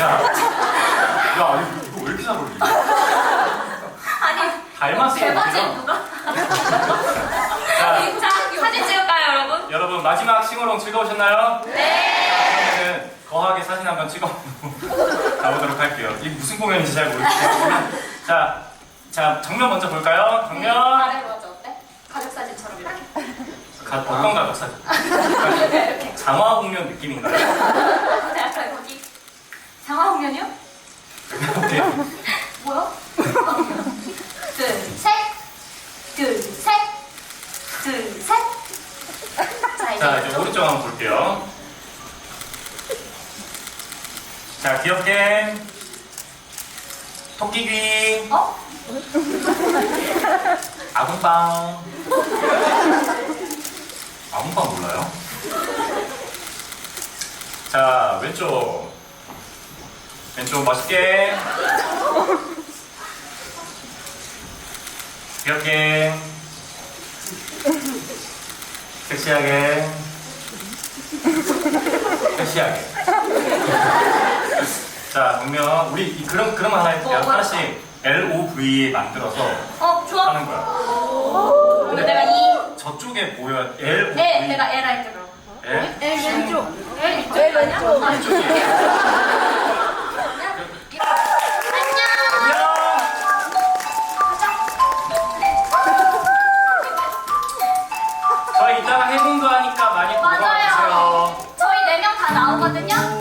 야, 야 이거 왜 이렇게 잘 어울리지? 아니 닮았어. 대바지 우리가. 누가? 자, 사진 찍을까요 여러분? 여러분 마지막 싱어롱 즐거우셨나요? 네. 거하게 사진 한번 찍어 가보도록 할게요. 이게 무슨 공연인지 잘 모르겠지만, 자, 자 정면 먼저 볼까요? 정면. 네, 아래 먼저 어때? 가족 사진처럼 이렇게. 가, 어떤 가족 사진? 네, 장화 공연 느낌인가요? 네. 자, 이제, 오른쪽 한번 볼게요. 자 귀엽게 토끼 귀 어? 아궁빵 아궁빵 몰라요? 자 왼쪽 왼쪽 멋있게 귀엽게 섹시하게 섹시하게 자 정면 우리 이 그럼 그럼 하나 해볼게요 뭐, 뭐 하나씩 L O V 만들어서 어, 좋아. 하는 거야 그럼 내가 이. 저쪽에 보여 L O V 네, 내가 L 할 때로. L L 왼쪽. L 이쪽 L 아니야? 왼쪽. 아, 이쪽이에요. 저희 이따가 해공도 하니까 많이 보러 맞아요. 와주세요 저희 네 명 다 나오거든요.